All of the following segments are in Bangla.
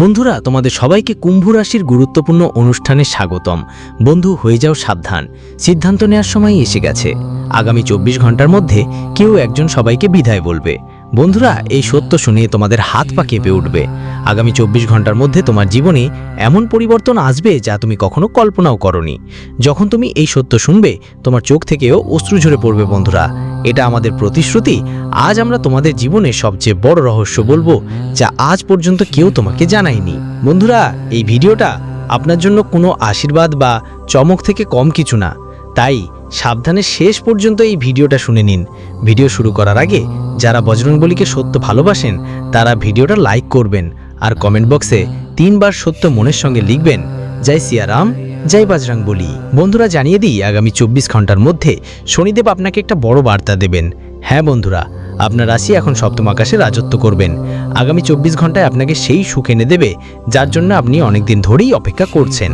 বন্ধুরা, তোমাদের সবাইকে কুম্ভ রাশির গুরুত্বপূর্ণ অনুষ্ঠানে স্বাগতম। বন্ধু, হয়ে যাও সাবধান। সিদ্ধান্ত নেওয়ার সময় এসে গেছে। আগামী চব্বিশ ঘণ্টার মধ্যে কেউ একজন সবাইকে বিদায় বলবে। বন্ধুরা, এই সত্য শুনে তোমাদের হাত পা কেঁপে উঠবে। আগামী চব্বিশ ঘণ্টার মধ্যে তোমার জীবনে এমন পরিবর্তন আসবে যা তুমি কখনো কল্পনাও করনি। যখন তুমি এই সত্য শুনবে, তোমার চোখ থেকেও অশ্রু ঝরে পড়বে বন্ধুরা। এটা আমাদের প্রতিশ্রুতি। আজ আমরা তোমাদের জীবনের সবচেয়ে বড় রহস্য বলব, যা আজ পর্যন্ত কেউ তোমাকে জানায়নি। বন্ধুরা, এই ভিডিওটা আপনার জন্য কোনো আশীর্বাদ বা চমক থেকে কম কিছু না। তাই সাবধানে শেষ পর্যন্ত এই ভিডিওটা শুনে নিন। ভিডিও শুরু করার আগে যারা বজরংবলীকে সত্য ভালোবাসেন, তারা ভিডিওটা লাইক করবেন আর কমেন্ট বক্সে তিনবার সত্য মনের সঙ্গে লিখবেন, জয় সিয়ারাম, জয় বাজরাং বলি বন্ধুরা জানিয়ে দিই, আগামী চব্বিশ ঘণ্টার মধ্যে শনিদেব আপনাকে একটা বড় বার্তা দেবেন। হ্যাঁ বন্ধুরা, আপনার রাশি এখন সপ্তম আকাশে রাজত্ব করবেন। আগামী চব্বিশ ঘন্টায় আপনাকে সেই সুখ এনে দেবে, যার জন্য আপনি অনেকদিন ধরেই অপেক্ষা করছেন।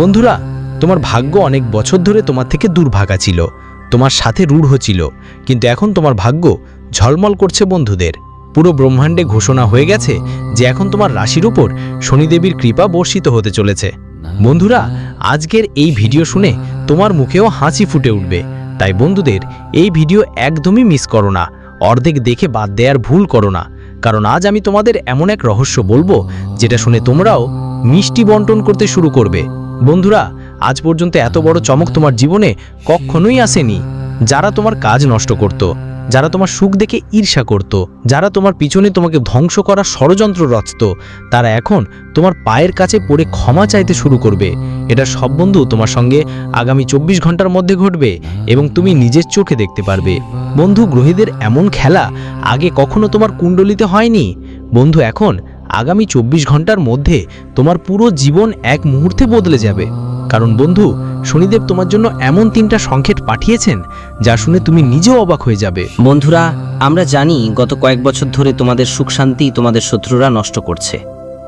বন্ধুরা, তোমার ভাগ্য অনেক বছর ধরে তোমার থেকে দুর্ভাগা ছিল, তোমার সাথে রূঢ় ছিল, কিন্তু এখন তোমার ভাগ্য ঝলমল করছে বন্ধুদের। পুরো ব্রহ্মাণ্ডে ঘোষণা হয়ে গেছে যে এখন তোমার রাশির উপর শনিদেবীর কৃপা বর্ষিত হতে চলেছে। বন্ধুরা, আজকের এই ভিডিও শুনে তোমার মুখেও হাসি ফুটে উঠবে। তাই বন্ধুদের, এই ভিডিও একদমই মিস করো না। অর্ধেক দেখে বাদ দেওয়ার ভুল করো না। কারণ আজ আমি তোমাদের এমন এক রহস্য বলব, যেটা শুনে তোমরাও মিষ্টি বন্টন করতে শুরু করবে। বন্ধুরা, আজ পর্যন্ত এত বড় চমক তোমার জীবনে কখনোই আসেনি, যারা তোমার কাজ নষ্ট করত। যারা তোমার সুখ দেখে ঈর্ষা করত, যারা তোমার পিছনে তোমাকে ধ্বংস করার ষড়যন্ত্র রচত, তারা এখন তোমার পায়ের কাছে পড়ে ক্ষমা চাইতে শুরু করবে। এটা সব বন্ধু তোমার সঙ্গে আগামী চব্বিশ ঘণ্টার মধ্যে ঘটবে এবং তুমি নিজের চোখে দেখতে পারবে। বন্ধু, গ্রহীদের এমন খেলা আগে কখনো তোমার কুণ্ডলিতে হয়নি। বন্ধু, এখন আগামী চব্বিশ ঘণ্টার মধ্যে তোমার পুরো জীবন এক মুহূর্তে বদলে যাবে। কারণ বন্ধু, শনিদেব তোমার জন্য এমন তিনটা সংকেত পাঠিয়েছেন যা শুনে তুমি নিজেও অবাক হয়ে যাবে। বন্ধুরা, আমরা জানি গত কয়েক বছর ধরে তোমাদের সুখ শান্তি তোমাদের শত্রুরা নষ্ট করছে।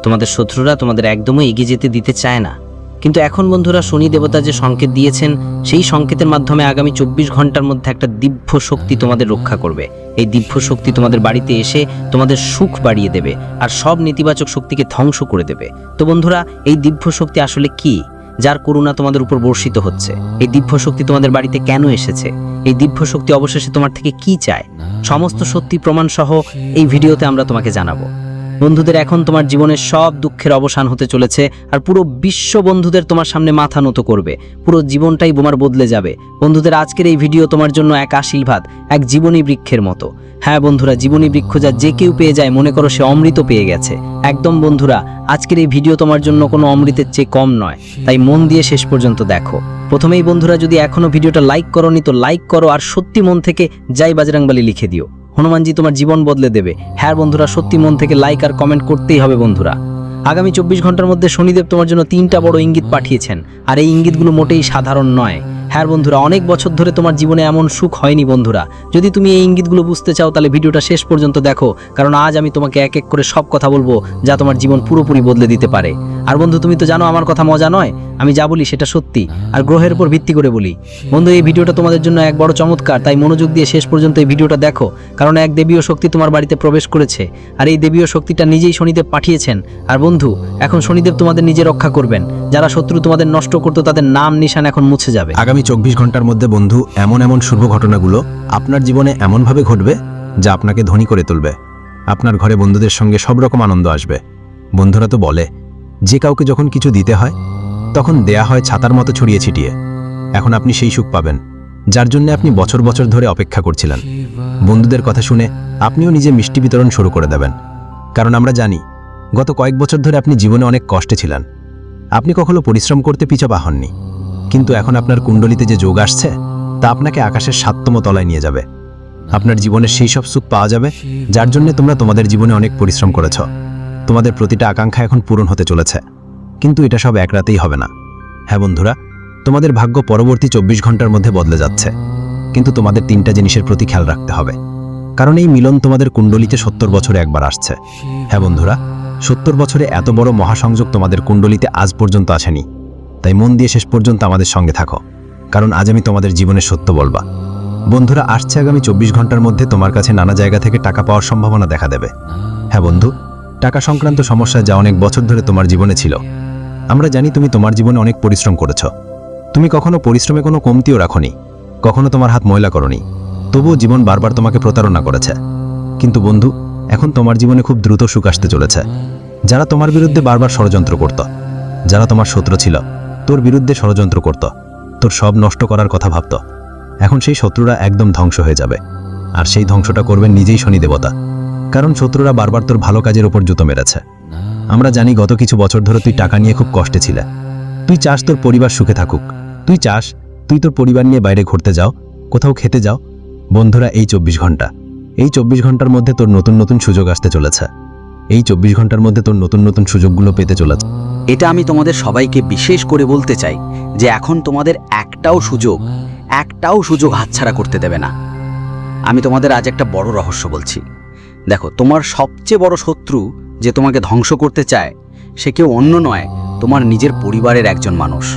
তোমাদের শত্রুরা তোমাদের একদমই এগিয়ে যেতে দিতে চায় না। কিন্তু এখন বন্ধুরা, শনি দেবতা যে সংকেত দিয়েছেন, সেই সংকেতের মাধ্যমে আগামী চব্বিশ ঘণ্টার মধ্যে একটা দিব্য শক্তি তোমাদের রক্ষা করবে। এই দিব্য শক্তি তোমাদের বাড়িতে এসে তোমাদের সুখ বাড়িয়ে দেবে আর সব নেতিবাচক শক্তিকে ধ্বংস করে দেবে। তো বন্ধুরা, এই দিব্য শক্তি আসলে কি? যার করুণা তোমাদের উপর বর্ষিত হচ্ছে। এই দিব্য শক্তি তোমাদের বাড়িতে কেন এসেছে? এই দিব্য শক্তি অবশেষে তোমার থেকে কি চায়? সমস্ত সত্যি প্রমাণ সহ এই ভিডিওতে আমরা তোমাকে জানাব। বন্ধুদের, এখন তোমার জীবনের সব দুঃখের অবসান হতে চলেছে আর পুরো বিশ্ব বন্ধুদের তোমার সামনে মাথা নত করবে। পুরো জীবনটাই বোমার বদলে যাবে। বন্ধুদের, আজকের এই ভিডিও তোমার জন্য এক আশীর্বাদ, এক জীবনী বৃক্ষের মতো। হ্যাঁ বন্ধুরা, জীবনী বৃক্ষ যা যে কেউ পেয়ে যায়, মনে করো সে অমৃত পেয়ে গেছে। একদম বন্ধুরা, আজকের এই ভিডিও তোমার জন্য কোনো অমৃতের চেয়ে কম নয়। তাই মন দিয়ে শেষ পর্যন্ত দেখো। প্রথমেই বন্ধুরা, যদি এখনও ভিডিওটা লাইক করনি, তো লাইক করো আর সত্যি মন থেকে যাই বাজরাংবালি লিখে দিও। হনুমানজি তোমার জীবন বদলে দেবে। হ্যাঁ বন্ধুরা, সত্যি মন থেকে লাইক আর কমেন্ট করতেই হবে বন্ধুরা। আগামী চব্বিশ ঘণ্টার মধ্যে শনিদেব তোমার জন্য তিনটা বড় ইঙ্গিত পাঠিয়েছেন। আর এই ইঙ্গিতগুলো মোটেই সাধারণ নয়। হ্যাঁ বন্ধুরা, অনেক বছর ধরে তোমার জীবনে এমন সুখ হয়নি বন্ধুরা। যদি তুমি এই ইঙ্গিতগুলো বুঝতে চাও, তাহলে ভিডিওটা শেষ পর্যন্ত দেখো, কারণ আজ আমি তোমাকে এক এক করে সব কথা বলব, যা তোমার জীবন পুরোপুরি বদলে দিতে পারে। আর বন্ধু, তুমি তো জানো আমার কথা মজা নয়, আমি যা বলি সেটা সত্যি, আর গ্রহের উপর ভিত্তি করে বলি। বন্ধু, এই ভিডিওটা তোমাদের জন্য এক বড় চমৎকার, তাই মনোযোগ দিয়ে শেষ পর্যন্ত এই ভিডিওটা দেখো, কারণ এক দেবীয় শক্তি তোমার বাড়িতে প্রবেশ করেছে, আর এই দেবীয় শক্তিটা নিজেই শনিদেব পাঠিয়েছেন। আর বন্ধু, এখন শনিদেব তোমাদের নিজে রক্ষা করবেন, যারা শত্রু তোমাদের নষ্ট করতো তাদের নাম নিশান এখন মুছে যাবে। আগামী চব্বিশ ঘণ্টার মধ্যে বন্ধু এমন এমন শুভ ঘটনাগুলো আপনার জীবনে এমনভাবে ঘটবে যা আপনাকে ধনী করে তুলবে। আপনার ঘরে বন্ধুদের সঙ্গে সব রকম আনন্দ আসবে। বন্ধুরা তো বলে, যে কাউকে যখন কিছু দিতে হয়, তখন দেয়া হয় ছাতার মতো ছড়িয়ে ছিটিয়ে। এখন আপনি সেই সুখ পাবেন, যার জন্য আপনি বছর বছর ধরে অপেক্ষা করছিলেন। বন্ধুদের কথা শুনে আপনিও নিজে মিষ্টি বিতরণ শুরু করে দেবেন। কারণ আমরা জানি, গত কয়েক বছর ধরে আপনি জীবনে অনেক কষ্টে ছিলেন। আপনি কখনো পরিশ্রম করতে পিছপা হননি। কিন্তু এখন আপনার কুণ্ডলিতে যে যোগ আসছে, তা আপনাকে আকাশের সাততম তলায় নিয়ে যাবে। আপনার জীবনের সেই সব সুখ পাওয়া যাবে, যার জন্য তোমরা তোমাদের জীবনে অনেক পরিশ্রম করেছ। তোমাদের প্রতিটা আকাঙ্ক্ষা এখন পূরণ হতে চলেছে। কিন্তু এটা সব এক রাতেই হবে না। হ্যাঁ বন্ধুরা, তোমাদের ভাগ্য পরবর্তী চব্বিশ ঘণ্টার মধ্যে বদলে যাচ্ছে। কিন্তু তোমাদের তিনটা জিনিসের প্রতি খেয়াল রাখতে হবে। কারণ এই মিলন তোমাদের কুণ্ডলিতে সত্তর বছরে একবার আসছে। হ্যাঁ বন্ধুরা, সত্তর বছরে এত বড় মহাসংযোগ তোমাদের কুণ্ডলিতে আজ পর্যন্ত আসেনি। তাই মন দিয়ে শেষ পর্যন্ত আমাদের সঙ্গে থাকো, কারণ আজ আমি তোমাদের জীবনের সত্য বলবা। বন্ধুরা, আসছে আগামী চব্বিশ ঘণ্টার মধ্যে তোমার কাছে নানা জায়গা থেকে টাকা পাওয়ার সম্ভাবনা দেখা দেবে। হ্যাঁ বন্ধু, টাকা সংক্রান্ত সমস্যা যা অনেক বছর ধরে তোমার জীবনে ছিল। আমরা জানি তুমি তোমার জীবনে অনেক পরিশ্রম করেছ। তুমি কখনো পরিশ্রমে কোনো কমতিও রাখনি, কখনো তোমার হাত ময়লা করনি। তবুও জীবন বারবার তোমাকে প্রতারণা করেছে। কিন্তু বন্ধু, এখন তোমার জীবনে খুব দ্রুত সুখ আসতে চলেছে। যারা তোমার বিরুদ্ধে বারবার ষড়যন্ত্র করত, যারা তোমার শত্রু ছিল তোর বিরুদ্ধে ষড়যন্ত্র করত। তোর সব নষ্ট করার কথা ভাবত। এখন সেই শত্রুরা একদম ধ্বংস হয়ে যাবে। আর সেই ধ্বংসটা করবেন নিজেই শনি দেবতা। কারণ শত্রুরা বারবার তোর ভালো কাজের ওপর জুতো মেরেছে। আমরা জানি গত কিছু বছর ধরে তুই টাকা নিয়ে খুব কষ্টে ছিলে। তুই চাস তোর পরিবার সুখে থাকুক। তুই চাস তুই তোর পরিবার নিয়ে বাইরে ঘুরতে যাও, কোথাও খেতে যাও। বন্ধুরা, এই চব্বিশ ঘণ্টা। এই চব্বিশ ঘণ্টার মধ্যে তোর নতুন নতুন সুযোগ আসতে চলেছে। এই চব্বিশ ঘণ্টার মধ্যে তোর নতুন নতুন সুযোগগুলো পেতে চলেছে। এটা আমি তোমাদের সবাইকে বিশেষ করে বলতে চাই যে এখন তোমাদের একটাও সুযোগ একটাও সুযোগ হাতছাড়া করতে দেবে না। আমি তোমাদের আজ একটা বড় রহস্য বলছি। দেখো, তোমার সবচেয়ে বড় শত্রু যে তোমাকে ধ্বংস করতে চায়, সে কেউ অন্য নয়, তোমার নিজের পরিবারের একজন মানুষ।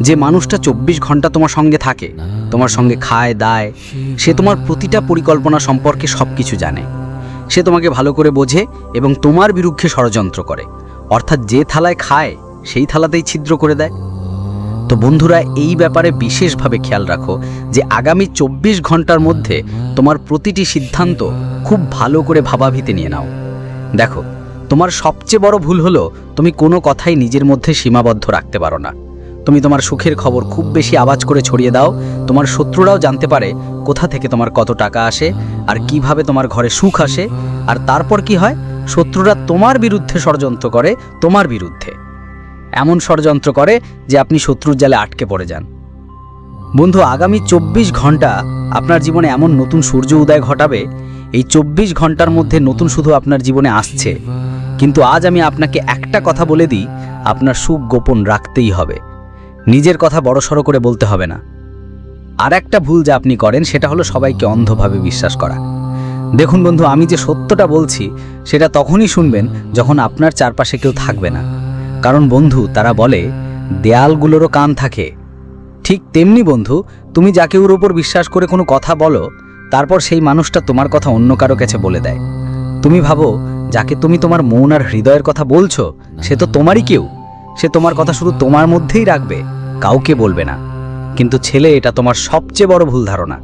যে মানুষটা চব্বিশ ঘণ্টা তোমার সঙ্গে থাকে, তোমার সঙ্গে খায়, দায়, সে তোমার প্রতিটা পরিকল্পনা সম্পর্কে সব কিছু জানে। সে তোমাকে ভালো করে বোঝে এবং তোমার বিরুদ্ধে ষড়যন্ত্র করে। অর্থাৎ যে থালায় খায়, সেই থালাতেই ছিদ্র করে দেয়। তো বন্ধুরা, এই ব্যাপারে বিশেষভাবে খেয়াল রাখো যে আগামী চব্বিশ ঘণ্টার মধ্যে তোমার প্রতিটি সিদ্ধান্ত খুব ভালো করে ভাবাভিতে নিয়ে নাও। দেখো, তোমার সবচেয়ে বড় ভুল হলো তুমি কোনো কথাই নিজের মধ্যে সীমাবদ্ধ রাখতে পারো না। তুমি তোমার সুখের খবর খুব বেশি আওয়াজ করে ছড়িয়ে দাও। তোমার শত্রুরাও জানতে পারে কোথা থেকে তোমার কত টাকা আসে আর কীভাবে তোমার ঘরে সুখ আসে। আর তারপর কি হয়? শত্রুরা তোমার বিরুদ্ধে ষড়যন্ত্র করে, তোমার বিরুদ্ধে। এমন ষড়যন্ত্র করে যে আপনি শত্রুর জালে আটকে পড়ে যান। বন্ধু, আগামী চব্বিশ ঘণ্টা আপনার জীবনে এমন নতুন সূর্য উদয় ঘটাবে। এই চব্বিশ ঘণ্টার মধ্যে নতুন শুধু আপনার জীবনে আসছে। কিন্তু আজ আমি আপনাকে একটা কথা বলে দিই, আপনার সুখ গোপন রাখতেই হবে। নিজের কথা বড়সড় করে বলতে হবে না। আর একটা ভুল যা আপনি করেন, সেটা হলো সবাইকে অন্ধভাবে বিশ্বাস করা। দেখুন বন্ধু, আমি যে সত্যটা বলছি, সেটা তখনই শুনবেন যখন আপনার চারপাশে কেউ থাকবে না। কারণ বন্ধু, তারা বলে, দেয়ালগুলোরও কান থাকে। ঠিক তেমনি বন্ধু, তুমি যাকে ওর ওপর বিশ্বাস করে কোনো কথা বলো, তারপর সেই মানুষটা তোমার কথা অন্য কারও কাছে বলে দেয়। তুমি ভাবো, যাকে তুমি তোমার মন আর হৃদয়ের কথা বলছো, সে তো তোমারই কেউ। সে তোমার কথা শুধু তোমার মধ্যেই রাখবে, কাউকে বলবে না। কিন্তু ছেলে, এটা তোমার সবচেয়ে বড় ভুল ধারণা।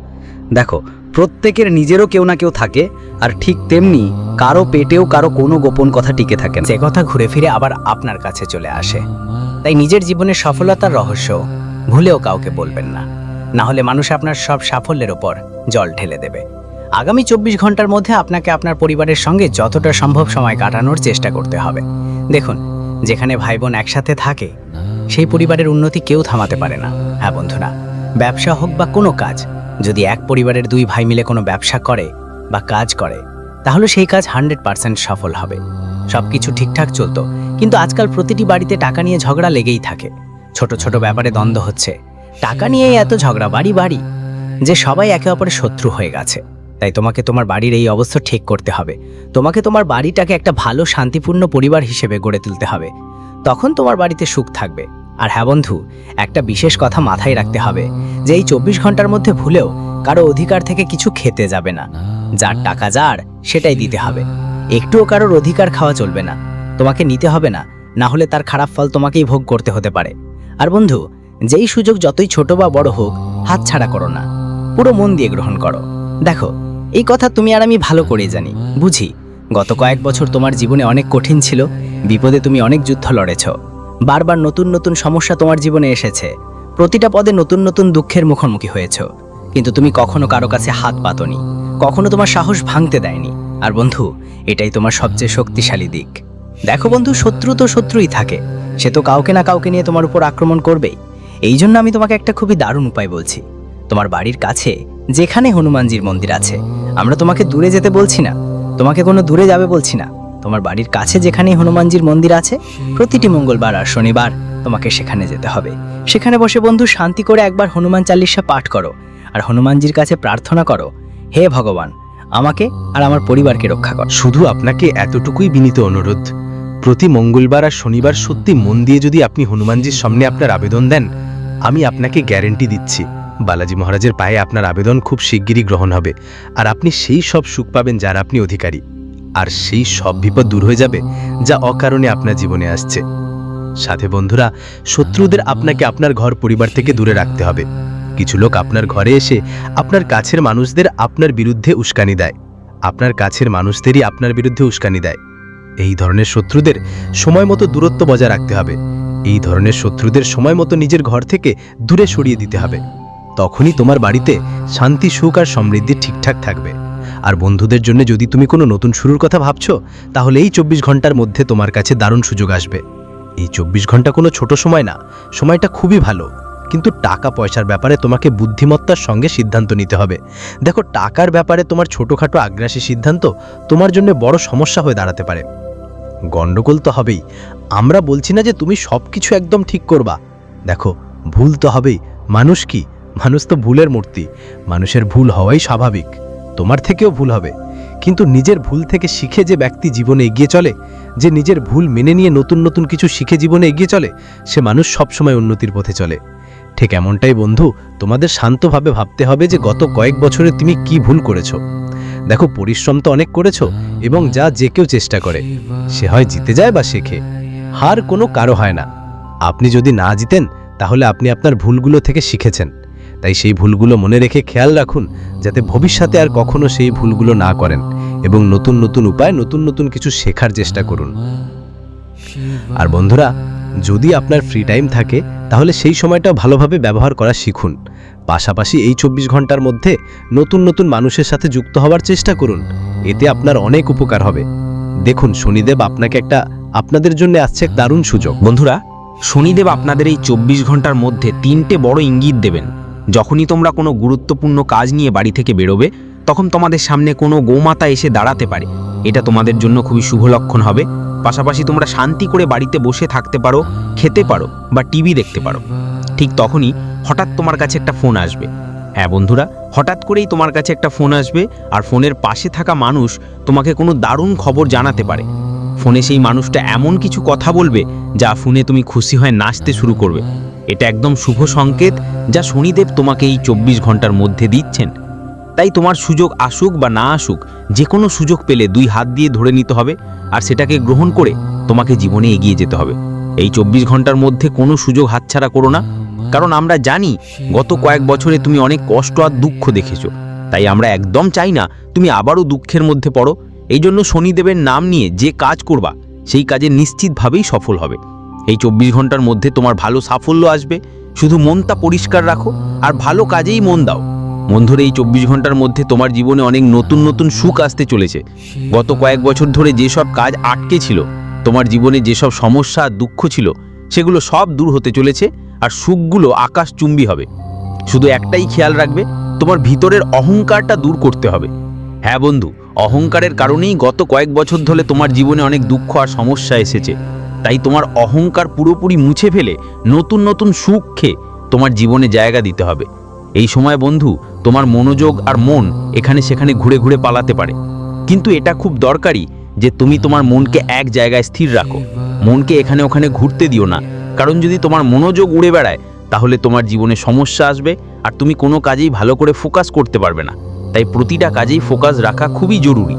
দেখো, প্রত্যেকের নিজেরও কেউ না কেউ থাকে, আর ঠিক তেমনি কারও পেটেও কারও কোনো গোপন কথা টিকে থাকে না। যে কথা ঘুরে ফিরে আবার আপনার কাছে চলে আসে। তাই নিজের জীবনের সফলতার রহস্য ভুলেও কাউকে বলবেন না। না হলে মানুষ আপনার সব সাফল্যের ওপর জল ঢেলে দেবে। আগামী চব্বিশ ঘণ্টার মধ্যে আপনাকে আপনার পরিবারের সঙ্গে যতটা সম্ভব সময় কাটানোর চেষ্টা করতে হবে। দেখুন যেখানে ভাই বোন একসাথে থাকে, সেই পরিবারের উন্নতি কেউ থামাতে পারে না। হ্যাঁ বন্ধুরা, ব্যবসা হোক বা কোনো কাজ, যদি এক পরিবারের দুই ভাই মিলে কোনো ব্যবসা করে বা কাজ করে, তাহলে সেই কাজ হান্ড্রেড পার্সেন্ট সফল হবে। সব কিছু ঠিকঠাক চলতো, কিন্তু আজকাল প্রতিটি বাড়িতে টাকা নিয়ে ঝগড়া লেগেই থাকে। ছোট ছোট ব্যাপারে দ্বন্দ্ব হচ্ছে। টাকা নিয়েই এত ঝগড়া, বাড়ি বাড়ি, যে সবাই একে অপরের শত্রু হয়ে গেছে। তাই তোমাকে তোমার বাড়ির এই অবস্থা ঠিক করতে হবে। তোমাকে তোমার বাড়িটাকে একটা ভালো, শান্তিপূর্ণ পরিবার হিসেবে গড়ে তুলতে হবে। তখন তোমার বাড়িতে সুখ থাকবে। আর হ্যাঁ বন্ধু, একটা বিশেষ কথা মাথায় রাখতে হবে, যে এই চব্বিশ ঘণ্টার মধ্যে ভুলেও কারও অধিকার থেকে কিছু খেতে যাবে না। যার টাকা যার, সেটাই দিতে হবে। একটুও কারোর অধিকার খাওয়া চলবে না। তোমাকে নিতে হবে না না হলে তার খারাপ ফল তোমাকেই ভোগ করতে হতে পারে। আর বন্ধু, যেই সুযোগ যতই ছোট বা বড় হোক হাত ছাড়া করো না। পুরো মন দিয়ে গ্রহণ করো। দেখো এই কথা তুমি আর আমি ভালো করেই জানি, বুঝি? গত কয়েক বছর তোমার জীবনে অনেক কঠিন ছিল, বিপদে তুমি অনেক যুদ্ধ লড়েছ। বারবার নতুন নতুন সমস্যা তোমার জীবনে এসেছে। প্রতিটা পদে নতুন নতুন দুঃখের মুখোমুখি হয়েছ। কিন্তু তুমি কখনো কারও কাছে হাত পাতনি, কখনো তোমার সাহস ভাঙতে দেয়নি। আর বন্ধু, এটাই তোমার সবচেয়ে শক্তিশালী দিক। দেখো বন্ধু, শত্রু তো শত্রুই থাকে, সে তো কাউকে না কাউকে নিয়ে তোমার উপর আক্রমণ করবেই। এই জন্য আমি তোমাকে একটা খুবই দারুণ উপায় বলছি। তোমার বাড়ির কাছে যেখানে হনুমানজির মন্দির আছে। আমরা তোমাকে দূরে যেতে বলছি না। তোমাকে কোনো দূরে যাবে বলছি না। তোমার বাড়ির কাছে যেখানে হনুমানজির মন্দির আছে, প্রতিটি মঙ্গলবার আর শনিবার তোমাকে সেখানে যেতে হবে। সেখানে বসে বন্ধু শান্তি করে একবার হনুমান চালিশা পাঠ করো আর হনুমানজির কাছে প্রার্থনা করো, হে ভগবান, আমাকে আর আমার পরিবারকে রক্ষা কর। শুধু আপনাকে এতটুকুই বিনীত অনুরোধ, প্রতি মঙ্গলবার আর শনিবার সত্যি মন দিয়ে যদি আপনি হনুমানজির সামনে আপনার আবেদন দেন, আমি আপনাকে গ্যারেন্টি দিচ্ছি। বালাজি মহারাজের পায়ে আপনার আবেদন খুব শিগগিরই গ্রহণ হবে। আর আপনি সেই সব সুখ পাবেন যার আপনি অধিকারী। আর সেই সব বিপদ দূর হয়ে যাবে যা অকারণে আপনার জীবনে আসছে। সাথে বন্ধুরা, শত্রুদের আপনাকে আপনার ঘর পরিবার থেকে দূরে রাখতে হবে। কিছু লোক আপনার ঘরে এসে আপনার কাছের মানুষদের আপনার বিরুদ্ধে উস্কানি দেয়। আপনার কাছের মানুষদেরই আপনার বিরুদ্ধে উস্কানি দেয়। এই ধরনের শত্রুদের সময় মতো দূরত্ব বজায় রাখতে হবে। এই ধরনের শত্রুদের সময় মতো নিজের ঘর থেকে দূরে সরিয়ে দিতে হবে। তখনই তোমার বাড়িতে শান্তি, সুখ আর সমৃদ্ধি ঠিকঠাক থাকবে। আর বন্ধুদের জন্য যদি তুমি কোনো নতুন শুরুর কথা ভাবছ, তাহলে এই চব্বিশ ঘণ্টার মধ্যে তোমার কাছে দারুণ সুযোগ আসবে। এই চব্বিশ ঘণ্টা কোনো ছোট সময় না, সময়টা খুবই ভালো। কিন্তু টাকা পয়সার ব্যাপারে তোমাকে বুদ্ধিমত্তার সঙ্গে সিদ্ধান্ত নিতে হবে। দেখো, টাকার ব্যাপারে তোমার ছোটোখাটো আগ্রাসী সিদ্ধান্ত তোমার জন্য বড় সমস্যা হয়ে দাঁড়াতে পারে। গণ্ডগোল তো হবেই। আমরা বলছি না যে তুমি সব কিছু একদম ঠিক করবা। দেখো, ভুল তো হবেই। মানুষ কি? মানুষ তো ভুলের মূর্তি। মানুষের ভুল হওয়াই স্বাভাবিক। তোমার থেকেও ভুল হবে। কিন্তু নিজের ভুল থেকে শিখে যে ব্যক্তি জীবনে এগিয়ে চলে, যে নিজের ভুল মেনে নিয়ে নতুন নতুন কিছু শিখে জীবনে এগিয়ে চলে, সে মানুষ সবসময় উন্নতির পথে চলে। ঠিক এমনটাই বন্ধু, তোমাদের শান্তভাবে ভাবতে হবে যে গত কয়েক বছরে তুমি কি ভুল করেছ। দেখো, পরিশ্রম তো অনেক করেছ এবং যা যে কেউ চেষ্টা করে, সে হয় জিতে যায় বা শেখে। হার কোনো কারও হয় না। আপনি যদি না জিতেন, তাহলে আপনি আপনার ভুলগুলো থেকে শিখেছেন। তাই সেই ভুলগুলো মনে রেখে খেয়াল রাখুন, যাতে ভবিষ্যতে আর কখনো সেই ভুলগুলো না করেন এবং নতুন নতুন উপায়, নতুন নতুন কিছু শেখার চেষ্টা করুন। আর বন্ধুরা, যদি আপনার ফ্রি টাইম থাকে, তাহলে সেই সময়টা ভালোভাবে ব্যবহার করা শিখুন। পাশাপাশি এই চব্বিশ ঘণ্টার মধ্যে নতুন নতুন মানুষের সাথে যুক্ত হওয়ার চেষ্টা করুন। এতে আপনার অনেক উপকার হবে। দেখুন, শনিদেব আপনাকে একটা আপনাদের জন্য আসছে এক দারুণ সুযোগ। বন্ধুরা, শনিদেব আপনাদের এই চব্বিশ ঘণ্টার মধ্যে তিনটে বড় ইঙ্গিত দেবেন। যখনই তোমরা কোনো গুরুত্বপূর্ণ কাজ নিয়ে বাড়ি থেকে বেরোবে, তখন তোমাদের সামনে কোনো গোমাতা এসে দাঁড়াতে পারে। এটা তোমাদের জন্য খুবই শুভ লক্ষণ হবে। পাশাপাশি তোমরা শান্তি করে বাড়িতে বসে থাকতে পারো, খেতে পারো বা টিভি দেখতে পারো। ঠিক তখনই হঠাৎ তোমার কাছে একটা ফোন আসবে। হ্যাঁ বন্ধুরা, হঠাৎ করেই তোমার কাছে একটা ফোন আসবে আর ফোনের পাশে থাকা মানুষ তোমাকে কোনো দারুণ খবর জানাতে পারে। ফোনে সেই মানুষটা এমন কিছু কথা বলবে যা শুনে তুমি খুশি হয়ে নাচতে শুরু করবে। এটা একদম শুভ সংকেত যা শনিদেব তোমাকে এই চব্বিশ ঘণ্টার মধ্যে দিচ্ছেন। তাই তোমার সুযোগ আসুক বা না আসুক যে কোনো সুযোগ পেলে দুই হাত দিয়ে ধরে নিতে হবে আর সেটাকে গ্রহণ করে তোমাকে জীবনে এগিয়ে যেতে হবে। এই চব্বিশ ঘণ্টার মধ্যে কোনো সুযোগ হাতছাড়া করো না, কারণ আমরা জানি গত কয়েক বছরে তুমি অনেক কষ্ট আর দুঃখ দেখেছ। তাই আমরা একদম চাই না তুমি আবারও দুঃখের মধ্যে পড়ো। এই জন্য শনিদেবের নাম নিয়ে যে কাজ করবা, সেই কাজে নিশ্চিতভাবেই সফল হবে। এই চব্বিশ ঘণ্টার মধ্যে তোমার ভালো সাফল্য আসবে। শুধু মনটা পরিষ্কার রাখো আর ভালো কাজেই মন দাও। মন ধরে এই চব্বিশ ঘণ্টার মধ্যে তোমার জীবনে অনেক নতুন নতুন সুখ আসতে চলেছে। গত কয়েক বছর ধরে যেসব কাজ আটকে ছিল, তোমার জীবনে যেসব সমস্যা, দুঃখ ছিল, সেগুলো সব দূর হতে চলেছে আর সুখগুলো আকাশচুম্বী হবে। শুধু একটাই খেয়াল রাখবে, তোমার ভিতরের অহংকারটা দূর করতে হবে। হ্যাঁ বন্ধু অহংকারের কারণেই গত কয়েক বছর ধরে তোমার জীবনে অনেক দুঃখ আর সমস্যা এসেছে। তাই তোমার অহংকার পুরোপুরি মুছে ফেলে নতুন নতুন সুখকে তোমার জীবনে জায়গা দিতে হবে। এই সময় বন্ধু, তোমার মনোযোগ আর মন এখানে সেখানে ঘুরে ঘুরে পালাতে পারে। কিন্তু এটা খুব দরকারি যে তুমি তোমার মনকে এক জায়গায় স্থির রাখো। মনকে এখানে ওখানে ঘুরতে দিও না। কারণ যদি তোমার মনোযোগ উড়ে বেড়ায়, তাহলে তোমার জীবনে সমস্যা আসবে আর তুমি কোনো কাজেই ভালো করে ফোকাস করতে পারবে না। তাই প্রতিটা কাজেই ফোকাস রাখা খুবই জরুরি।